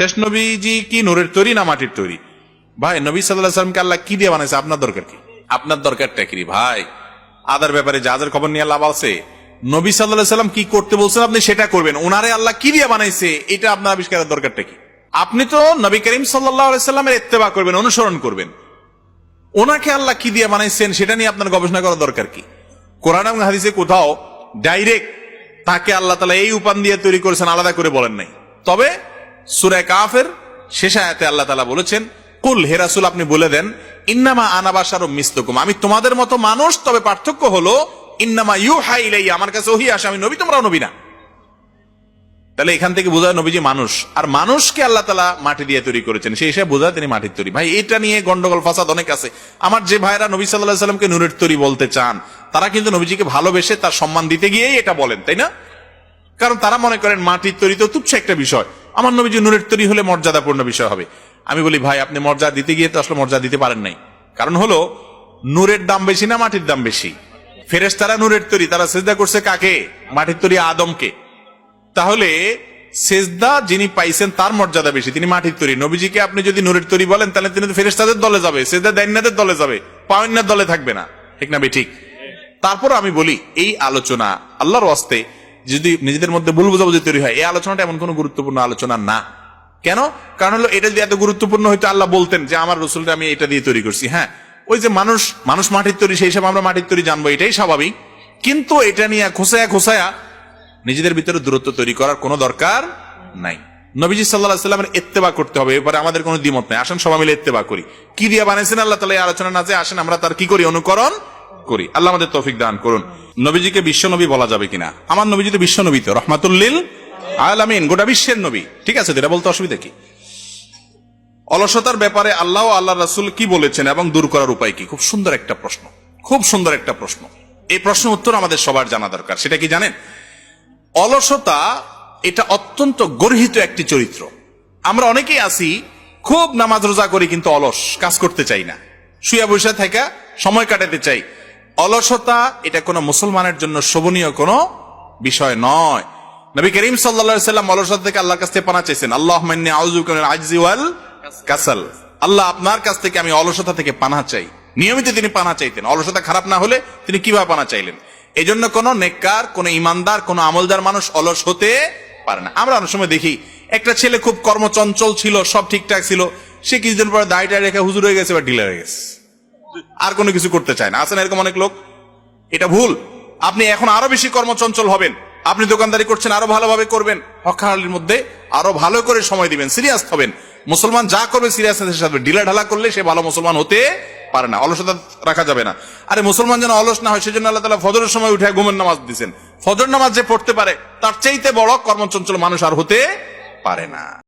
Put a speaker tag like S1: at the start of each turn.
S1: শেষ নবীজি কি নূরের তৈরি না মাটির তৈরি? ভাই, নবী সাল্লাহ সাল্লামকে আল্লাহ কি দিয়ে বানাইছে? আপনার দরকার কি? আপনার দরকারটা কি ভাই? আদার ব্যাপারে জাহাজের খবর নিয়ে লাভ আছে নবী সাল্লাহ সাল্লাম কি করতে বলছেন আপনি সেটা করবেন। ওনারে আল্লাহ কি দিয়ে বানাইছে? এটা আপনার আবিষ্কারের দরকারটা কি? আপনি তো নবী করিম সাল্লাহ সাল্লামের করবেন, অনুসরণ করবেন। ওনাকে আল্লাহ কি দিয়ে বানাইছেন সেটা নিয়ে আপনার গবেষণা করার দরকার কি? কোরআন এবং হাদিসে কোথাও ডাইরেক্ট তাকে আল্লাহ তালা এই উপান দিয়ে তৈরি করেছেন, আলাদা করে বলেন নাই। তবে সুরায় কাফের, শেষ আয়াতে আল্লাহ তালা বলেছেন, কুল হেরাসুল আপনি বলে দেন, ইন্নামা আনাবাসার মিস্তকুম আমি তোমাদের মতো মানুষ, তবে পার্থক্য হলো, ইন্নামা ইউ হাই আমার কাছে ওহি আসে, আমি নবী, তোমরাও নবী না। তাহলে এখান থেকে বোঝা যায় নবীজি মানুষ। আর মানুষকে আল্লাহ তালা মাটি দিয়ে তৈরি করেছেন সেই হিসেবে বোঝা যায় তিনি মাটির তৈরি। ভাই, এটা নিয়ে গন্ডগোল, ফাসাদ অনেক আছে। আমার যে ভাইরা নবী সাল্লাহ সাল্লামকে নূরের তৈরি বলতে চান, তারা কিন্তু নবীজিকে ভালোবেসে তার সম্মান দিতে গিয়েই এটা বলেন, তাই না? কারণ তারা মনে করেন মাটির তৈরি তো তুচ্ছ একটা বিষয়। আমার নবীজি নূরের তৈরি হলে মর্যাদাপূর্ণ বিষয় হবে। আমি বলি, ভাই, আপনি মর্যাদা দিতে গিয়ে তো আসলে মর্যাদা দিতে পারেন নাই। কারণ হলো, নূরের দাম বেশি না মাটির দাম বেশি? ফেরেস তারা নূরের তৈরি, তারা সেজদা করছে কাকে? মাটির তৈরি আদমকে। তাহলে সেজদা যিনি পাইছেন, তার মর্যাদা বেশি, তিনি মাটির তৈরি। নবীজিকে আপনি যদি নূরের তৈরি বলেন, তাহলে তিনি ফেরেস্তাদের দলে যাবে। সেজদা দাইন্যাদের দলে যাবে। পাওয়ান্যার দলে থাকবে না। ঠিক না বে ঠিক। তারপর আমি বলি, এই আলোচনা আল্লাহর অস্তে যদি নিজেদের মধ্যে ভুল বোঝাবুঝি তৈরি হয়, এই আলোচনাটা এমন কোনো গুরুত্বপূর্ণ আলোচনা না। কেন? কারণ হলো এটা যদি এত গুরুত্বপূর্ণ হয়তো আল্লাহ বলতেন যে, আমার রসুলটা আমি এটা দিয়ে তৈরি করছি। হ্যাঁ ওই যে মানুষ মানুষ মাটির তৈরি, সেই হিসাবে আমরা মাটির তৈরি জানব, এটাই স্বাভাবিক। কিন্তু এটা নিয়ে খোসায়া খোসায়া নিজেদের ভিতরে দূরত্ব তৈরি করার কোনো দরকার নাই। নবীজি সাল্লাহ সাল্লামের এত্তেবা করতে হবে এবারে আমাদের কোনো দ্বিমত নাই। আসেন সবাই মিলে এত্তেবা করি। কি দিয়ে বানাইছেন আল্লাহ তালা আলোচনা না যে, আসেন আমরা তার কি করি? অনুকরণ করি। আল্লাহ আমাদের তৌফিক দান করুন। নবীজিকে বিশ্ব নবী বলা যাবে কিনা? আমার নবীজি তো বিশ্ব নবী তো, রহমাতুল্লিল আলামিন, গোটা বিশ্বের নবী। ঠিক আছে, এটা বলতে অসুবিধা কি? অলসতার ব্যাপারে আল্লাহ আল্লাহ রাসুল কি বলেছেন এবং দূর করার উপায় কি? খুব সুন্দর একটা প্রশ্ন। খুব সুন্দর একটা প্রশ্ন। এই প্রশ্ন উত্তর আমাদের সবার জানা দরকার। সেটা কি জানেন? অলসতা, এটা অত্যন্ত গর্হিত একটি চরিত্র। আমরা অনেকেই আছি, খুব নামাজ রোজা করি কিন্তু অলস, কাজ করতে চাই না। শুয়ে বসে থাকা, সময় কাটাতে চাই। অলসতা, এটা কোনো মুসলমানের জন্য শোভনীয় কোনো বিষয় নয়। নবী করিম সাল্লা সাল্লাম অলসতা থেকে আল্লাহর কাছ থেকে পানা চাইছেন। আল্লাহ কাসাল। আল্লাহ আপনার কাছ থেকে আমি অলসতা থেকে পানা চাই। নিয়মিত তিনি পানা চাইতেন। অলসতা খারাপ না হলে তিনি কীভাবে পানা চাইলেন? এই জন্য কোন নেককার, কোন ইমানদার, কোন আমলদার মানুষ অলস হতে পারে না। আমরা অনেক সময় দেখি, একটা ছেলে খুব কর্মচঞ্চল ছিল, সব ঠিকঠাক ছিল। সে কিছুদিন পরে দায়টা রেখে হুজুর হয়ে গেছে বা ডিলার হয়ে গেছে। আর কোনো কিছু করতে চায় না। আছেন এরকম অনেক লোক? এটা ভুল। আপনি এখন আরও বেশি কর্মচঞ্চল হবেন। আপনি দোকানদারি করছেন, আরও ভালোভাবে করবেন। হকালির মধ্যে আরও ভালো করে সময় দিবেন সিরিয়াস হবেন। মুসলমান যা করবে সিরিয়াসনেসের সাথে ডিলা ঢালা করলে সে ভালো মুসলমান হতে পারে না। অলসতা রাখা যাবে না। আরে মুসলমান যেন অলস না হয়, সেজন্য আল্লাহ তালা ফজরের সময় উঠে ঘুমের নামাজ দিচ্ছেন ফজর নামাজ যে পড়তে পারে, তার চাইতে বড় কর্মচঞ্চল মানুষ আর হতে পারে না।